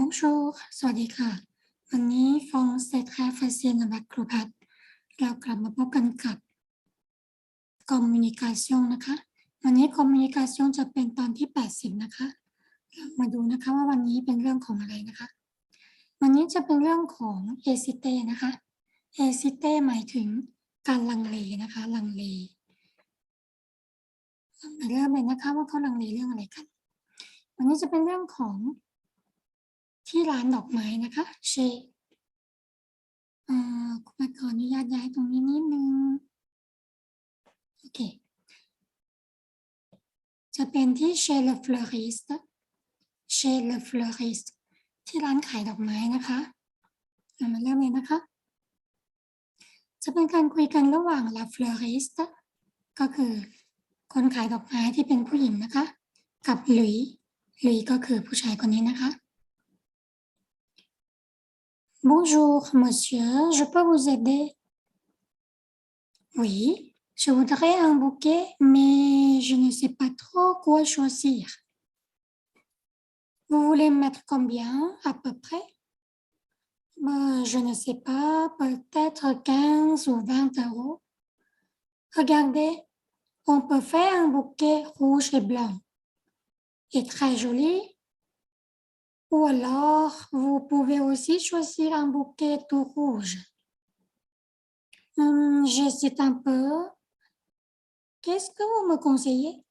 Bonjour สวัสดีค่ะ วันนี้ฟองเซตแคฟเซียนบัตครูพัทเรากลับมาพบกันกับ communication นะคะ วันนี้ communication จะเป็นตอนที่ 80 นะคะ เรามาดูนะคะว่าวันนี้เป็นเรื่องของอะไรนะคะ วันนี้จะเป็นเรื่องของ hesite นะคะ hesite หมายถึงการลังเลนะคะ ลังเลมาเริ่มเลยนะคะว่าเขาลังเลเรื่องอะไรกัน วันนี้จะเป็นเรื่องของ ที่ร้านดอกไม้นะคะเชคุณขออนุญาตย้ายตรงนี้นิดนึง โอเค จะเป็นที่เชลฟลอริสเชลฟลอริสที่ร้านขายดอกไม้นะคะเรามาเริ่มเลยนะคะ จะเป็นการคุยกันระหว่าง la fleuriste ก็คือคนขายดอกไม้ที่เป็นผู้หญิงนะคะ กับหลุยหลุยก็คือผู้ชายคนนี้นะคะ Bonjour, monsieur, je peux vous aider? Oui, je voudrais un bouquet, mais je ne sais pas trop quoi choisir. Vous voulez mettre combien à peu près? Ben, je ne sais pas, peut-être 15 ou 20 euros. Regardez, on peut faire un bouquet rouge et blanc. Et très joli. Ou alors, vous pouvez aussi choisir un bouquet tout rouge. Hum, J'hésite un peu. Qu'est-ce que vous me conseillez?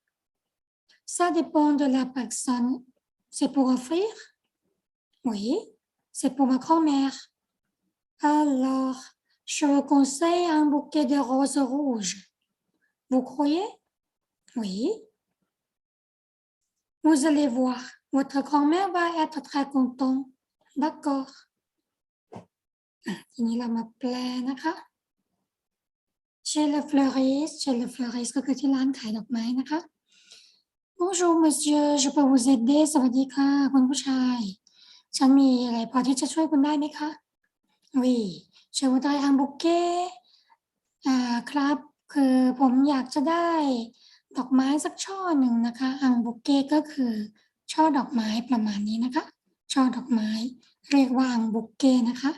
Ça dépend de la personne. C'est pour offrir? Oui, c'est pour ma grand-mère. Alors, je vous conseille un bouquet de roses rouges. Vous croyez? Oui. Vous allez voir, votre grand-mère va être très contente. D'accord. อ่ะทีนี้เรามาแปลนะคะ Chez le fleuriste chez le fleuriste ก็คือที่ร้านขายดอกไม้นะคะ Bonjour monsieur je peux vous aider สวัสดีค่ะคุณผู้ชาย ฉันมีอะไรพอที่จะช่วยคุณได้ไหมคะ Oui je voudrais un bouquet อ่าครับ คือผมอยากจะได้ ดอกไม้สักช่อหนึ่งนะคะอังบุเก้ก็คือ ช่อดอกไม้ประมาณนี้นะคะ ช่อดอกไม้เรียกว่าอังบุเก้นะคะ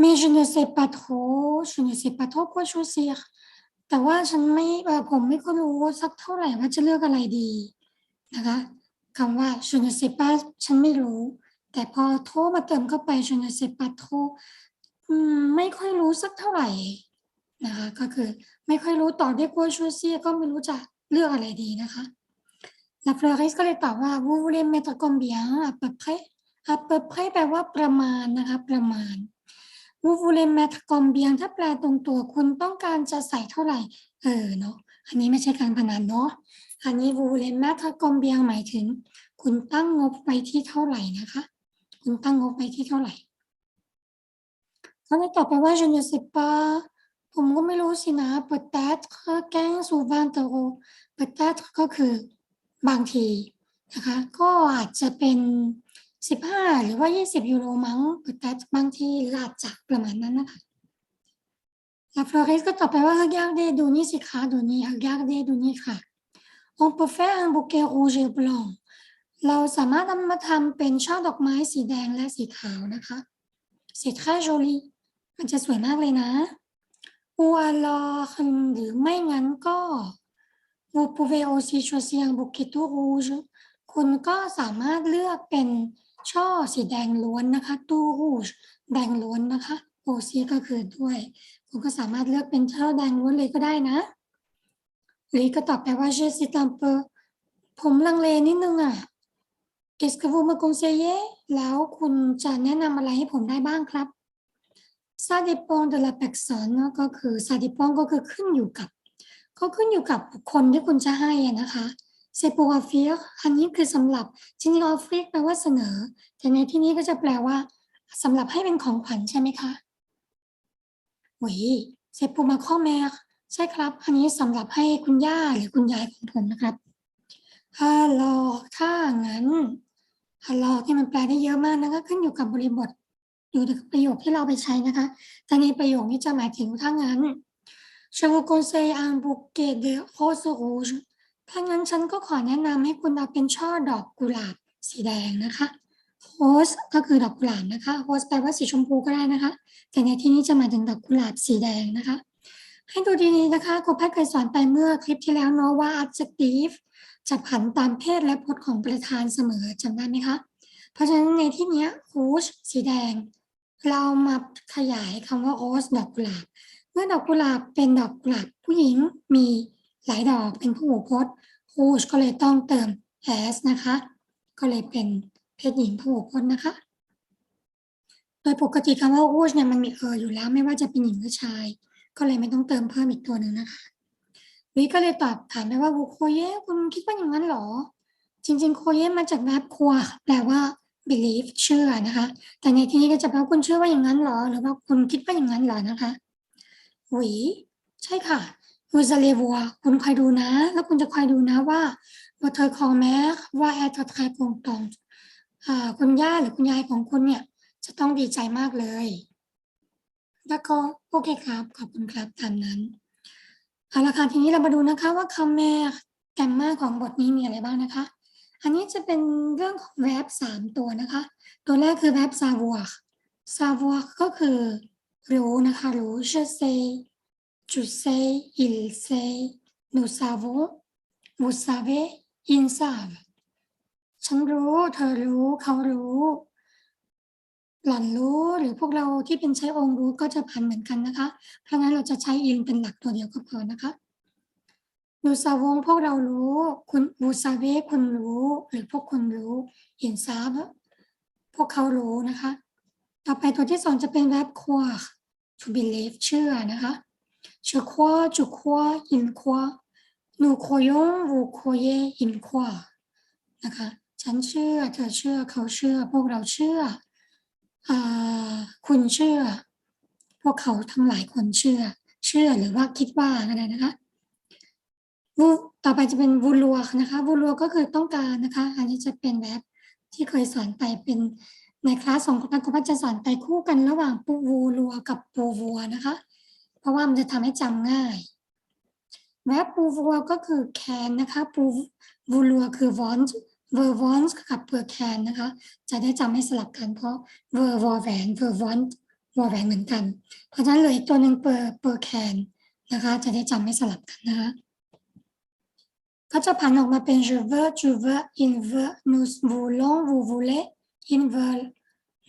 mais je ne sais pas trop je ne sais pas trop quoi choisir แต่ว่าฉันไม่ผมไม่ก็รู้สักเท่าไหร่ว่าจะเลือกอะไรดีนะคะคำว่า je ne sais pas ฉันไม่รู้ แต่พอโทรมาเติมเข้าไป je ne sais pas trop ไม่ค่อยรู้สักเท่าไหร่ นะคะก็คือไม่ค่อยรู้ต่อด้วยกัวชูเซียก็ไม่รู้จะเลือกอะไรดีนะคะ La fleuriste ก็เลยตอบว่า vous voulez mettre combien à peu près à peu près แปลว่าประมาณนะคะประมาณ vous voulez mettre combien ถ้าแปลตรงตัวคุณต้องการจะใส่เท่าไหร่ เออเนาะอันนี้ไม่ใช่การพนันเนาะอันนี้ vous voulez mettre combien หมายถึง คุณตั้งงบไว้ที่เท่าไหร่นะคะ คุณตั้งงบไว้ที่เท่าไหร่เขาเลยตอบไปว่า je ne sais pas ผมก็ไม่รู้สินะ peut-être 15 ou 20 euros peut-être ก็คือบางทีนะคะ ก็อาจจะเป็น 15 หรือว่า 20 ยูโรมั้ง peut-être บางทีหรือาจจะประมาณนั้นนะคะ La floriste ก็ตอบไปว่า regardez ดูนี่สิคะดูนี่ regardez ดูนี่ค่ะ on peut faire un bouquet rouge et blanc เราสามารถนำมาทำเป็นช่อดอกไม้สีแดงและสีขาวนะคะ c'est très joli มันจะสวยมากเลยนะ ou alors หรือไม่งั้นก็ vous pouvez aussi choisir un bouquet tout rouge คุณก็สามารถเลือกเป็นช่อสีแดงล้วนนะคะ tout rouge แดงล้วนนะคะ aussi ก็คือด้วย คุณก็สามารถเลือกเป็นช่อแดงล้วนเลยก็ได้นะหรือก็ตอบไปว่า je suis un peu ผมลังเลนิดนึงอะ qu'est-ce que vous me conseillez แล้วคุณจะแนะนำอะไรให้ผมได้บ้างครับ ça dépend de la personne ก็คือ ça dépend ก็คือขึ้นอยู่กับก็ขึ้นอยู่กับบุคคลที่คุณจะให้นะคะ c'est pour offrir อันนี้คือสำหรับจริงๆ offrir แปลว่าเสนอ แต่ในที่นี้ก็จะแปลว่าสำหรับให้เป็นของขวัญใช่ไหมคะ oui c'est pour ma grand-mère ใช่ครับ อันนี้สำหรับให้คุณย่าหรือคุณยายของผมนะครับ alors ถ้างั้น alors ที่มันแปลได้เยอะมากนะคะขึ้นอยู่กับบริบท อยู่ในประโยคที่เราไปใช้นะคะแต่ในประโยคนี้จะหมายถึงถ้างั้น je vous conseille un bouquet de roses rouges ถ้างั้นฉันก็ขอแนะนำให้คุณเอาเป็นช่อดอกกุหลาบสีแดงนะคะโ o สก็คือดอกกุหลาบนะคะโ o สแปลว่าสีชมพูก็ได้นะคะ แต่ในที่นี้จะหมายถึงดอกกุหลาบสีแดงนะคะ ให้ดูดีๆนะคะครูแพทย์เคยสอนไปเมื่อคลิปที่แล้วเนาะว่า adjective จะผันตามเพศและพจน์ของประธานเสมอจำได้ไหมคะ เพราะฉะนั้นในที่นี้ย rouge สีแดง เรามาขยายคำว่า rose ดอกกุหลาบ เมื่อดอกกุหลาบเป็นดอกกุหลาบผู้หญิงมีหลายดอกเป็นผู้หูพจน์ rouge ก็เลยต้องเติม s นะคะ ก็เลยเป็นเพศหญิงผู้หูพจน์นะคะ โดยปกติคำว่า rouge เนี่ยมันมีเอออยู่แล้วไม่ว่าจะเป็นหญิงหรือชาย ก็เลยไม่ต้องเติมเพิ่มอีกตัวหนึ่งนะคะวิก็เลยตอบถามไปว่าโคเย่คุณคิดว่าอย่างนั้นเหรอ จริง ๆ โคเย่มาจากแวบครัวแปลว่า believe เชื่อนะคะ แต่ในที่นี้ก็จะแปลว่าคุณเชื่อว่าอย่างนั้นเหรอ หรือว่าคุณคิดว่าอย่างนั้นเหรอนะคะหวีใช่ค่ะคุณจะเลวัวคุณคอยดูนะ แล้วคุณจะคอยดูนะว่าว่าเธอคอแม้ว่าแอร์ทอไทยกงตองอ่าคุณย่าหรือคุณยายของคุณเนี่ย จะต้องดีใจมากเลย แล้วก็โอเคครับ ขอบคุณครับตามนั้นเอาละค่ะทีนี้เรามาดูนะคะว่าคำแม่แกมมาของบทนี้มีอะไรบ้างนะคะ อันนี้จะเป็นเรื่องของแวบสามตัวนะคะ ตัวแรกคือแวบ savoir savoir ก็คือรู้นะคะรู้ je sais tu sais il sait nous savons vous savez ils savent ฉันรู้ เธอรู้ เขารู้ หล่อนรู้ หรือพวกเราที่เป็นใช้องค์รู้ก็จะพันเหมือนกันนะคะ เพราะงั้นเราจะใช้อินเป็นหลักตัวเดียวก็พอนะคะ นูซาวงพวกเรารู้ คุณบูซาเวคุณรู้ หรือพวกคุณรู้อินซาบพวกเขารู้นะคะ ต่อไปตัวที่สองจะเป็น verb croire to believe เชื่อนะคะ je crois tu crois il croit nous croyons vous croyez il croit นะคะ ฉันเชื่อ เธอเชื่อ เขาเชื่อ พวกเราเชื่ออคุณเชื่อ พวกเขาทั้งหลายคนเชื่อ เชื่อหรือว่าคิดว่าก็ได้นะคะ วูต่อไปจะเป็นวูลัวนะคะวูลัวก็คือต้องการนะคะ อันนี้จะเป็นแบบที่เคยสอนไปเป็นในคลาสของนักก็จะสอนไปคู่กันระหว่างปูวูลัวกับปูวัวนะคะ เพราะว่ามันจะทำให้จำง่ายแวบปูวัวก็คือแคนนะคะปูวูลัวคือ want ver want กับ per can นนะคะ จะได้จำให้สลับกันเพราะ ver v o r แหวน ver want v o r แหวนเหมือนกัน เพราะฉะนั้นเหลยอีกตัวหนึ่ง per per can นะคะ จะได้จำไม่สลับกันนะคะ ก็จะผันออกมาเป็น je veux tu veux il veut nous voulons vous voulez il veut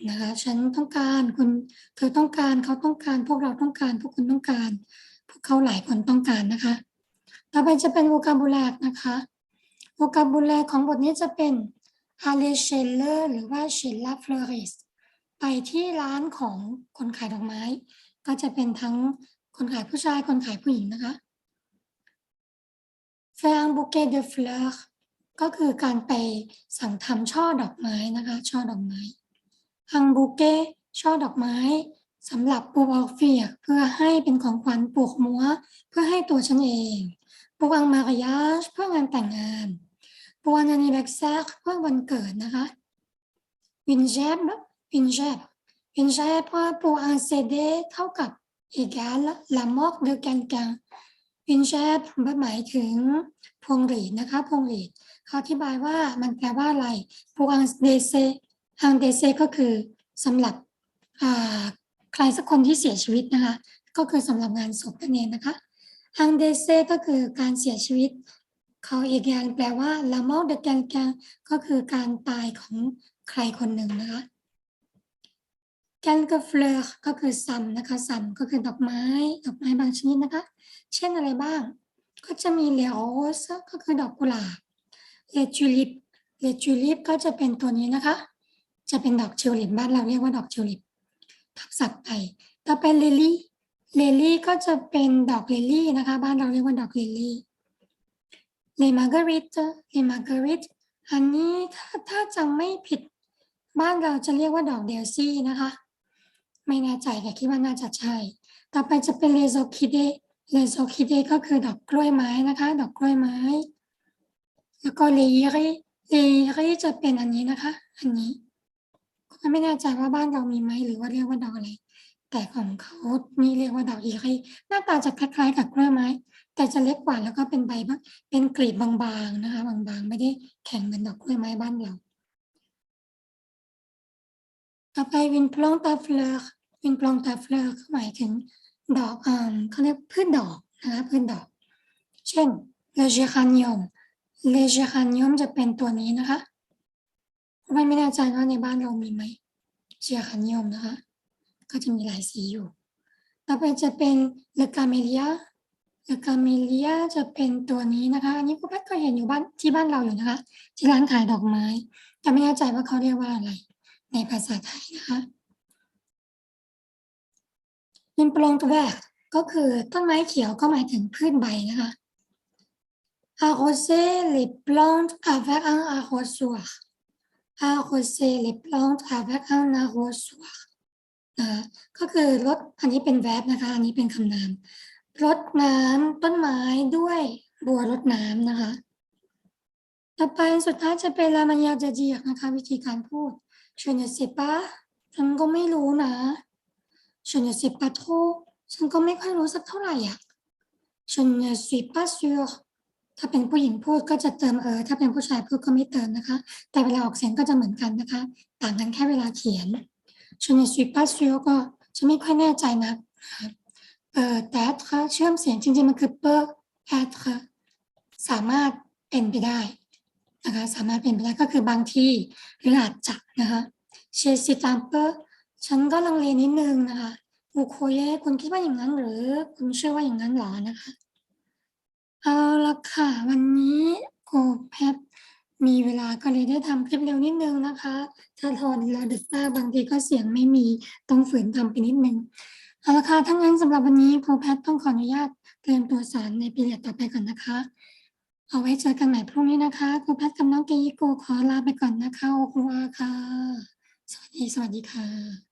นะคะฉันต้องการคุณเธอต้องการเขาต้องการ พวกเราต้องการ พวกคุณต้องการ พวกเขาหลายคนต้องการนะคะ ต่อไปจะเป็น vocabulary นะคะ vocabulary ของบทนี้จะเป็น aller chez le หรือว่า chez la fleuriste ไปที่ร้านของคนขายดอกไม้ ก็จะเป็นทั้งคนขายผู้ชายคนขายผู้หญิงนะคะ faire un bouquet de fleurs ก็คือการไปสั่งทำช่อดอกไม้นะคะ ช่อดอกไม้ un bouquet ช่อดอกไม้สำหรับปูออฟเฟียเพื่อให้เป็นของขวัญปลูกมัว เพื่อให้ตัวฉันเองปูอังมารยาชเพื่องานแต่งงานปูอันนิเวกแซกเพื่อวันเกิดนะคะวินเจบวินเจบวินเจบเพื่อปูอังเซเดเท่ากับ égal la mort de quelqu'un วินเจบหมายถึงพวงหรีดนะคะพวงหรีดเขาอธิบายว่ามันแปลว่าอะไรปูอังเดเซอังเดเซก็คือสำหรับใครสักคนที่เสียชีวิตนะคะก็คือสำหรับงานศพนั่นเองนะคะอังเดเซก็คือการเสียชีวิตเขาอีกอย่างแปลว่าละมอเดกันกก็คือการตายของใครคนหนึ่งนะคะ แกนกเฟลก็คือซัมนะคะซัมก็คือดอกไม้ดอกไม้บางชนิดนะคะ เช่นอะไรบ้าง ก็จะมีเลโอสก็คือดอกกุหลาบเลจูลิปเลจูลิปก็จะเป็นตัวนี้นะคะ จะเป็นดอกเชิวลิปบ้านเราเรียกว่าดอกเชิวลิปทับศัพท์ไปต่อไปเลลี่เลลี่ก็จะเป็นดอกเลลี่นะคะ บ้านเราเรียกว่าดอกเลลี่เลมาร์กริตเลมาร์กริตอันนี้ถ้าถ้าจำไม่ผิด บ้านเราจะเรียกว่าดอกเดลซี่นะคะ ไม่แน่ใจแต่คิดว่าน่าจะใช่ ต่อไปจะเป็นเลโซคิเดเลโซคิเดก็คือดอกกล้วยไม้นะคะ ดอกกล้วยไม้ แล้วก็เลยีรีเลยีรีจะเป็นอันนี้นะคะ อันนี้ก็ไม่แน่ใจว่าบ้านเรามีไหมหรือว่าเรียกว่าดอกอะไร แต่ของเขานี่เรียกว่าดอกอีรีหน้าตาจะคล้ายๆกับกล้วยไม้ แต่จะเล็กกว่าแล้วก็เป็นใบเป็นกลีบบางๆนะคะบางๆ ไม่ได้แข็งเหมือนดอกกล้วยไม้บ้านเราต่อไป une plante à fleurs une plante à fleurs หมายถึงดอกอ่าเขาเรียกพืชดอกนะคะพืชดอก เช่น le géranium le géranium จะเป็นตัวนี้นะคะไม่ไม่แน่ใจว่าในบ้านเรามีไหม géranium นะคะ ก็จะมีหลายสีอยู่ ต่อไปจะเป็น le camellia le camellia จะเป็นตัวนี้นะคะอันนี้คุณพัดก็เห็นอยู่บ้านที่บ้านเราอยู่นะคะ ที่ร้านขายดอกไม้แต่ไม่แน่ใจว่าเขาเรียกว่าอะไร ในภาษาไทยนะคะ une plante verte ก็คือต้นไม้เขียวก็หมายถึงพืชใบนะคะ arroser les plantes avec un arrosoir arroser les plantes avec un arrosoir นะก็คือรดอันนี้เป็น verb นะคะ อันนี้เป็นคำนามรดน้ำต้นไม้ด้วยบัวรดน้ำนะคะ ต่อไปสุดท้ายจะเป็น la manière de dire นะคะ วิธีการพูด je ne sais pas ฉันก็ไม่รู้นะ ne sais pas trop ฉันก็ไม่ค่อยรู้สักเท่าไหร่อะ je ne suis pas sûr ถ้าเป็นผู้หญิงพูดก็จะเติมเออ ถ้าเป็นผู้ชายพูดก็ไม่เติมนะคะ แต่เวลาออกเสียงก็จะเหมือนกันนะคะ ต่างกันแค่เวลาเขียน je ne suis pas sûr ก็จะไม่ค่อยแน่ใจนักนะคะเอ่อ être เชื่อมเสียงจริงๆมันคือ peut être สามารถเป็นไปได้นะคะ สามารถเป็นไปได้ก็คือบางทีหรืออาจจะนะคะ je suis un peu ฉันก็ลังเลนิดนึงนะคะอุโคเยคุณคิดว่าอย่างนั้นหรือ คุณเชื่อว่าอย่างนั้นหรอนะคะ เอาละค่ะ วันนี้โกแพทมีเวลาก็เลยได้ทำคลิปเร็วนิดนึงนะคะ ถ้าทอนเราดึกมากบางทีก็เสียงไม่มีต้องฝืนทำไปนิดนึงเอาละค่ะทั้งนั้นสำหรับวันนี้ครูแพทต้องขออนุญาตเตรียมตัวสอนในปีเรียนต่อไปก่อนนะคะ เอาไว้เจอกันใหม่พรุ่งนี้นะคะครูแพทกับน้องเกยิโกขอลาไปก่อนนะคะโอคุวาค่ะ สวัสดี สวัสดีค่ะ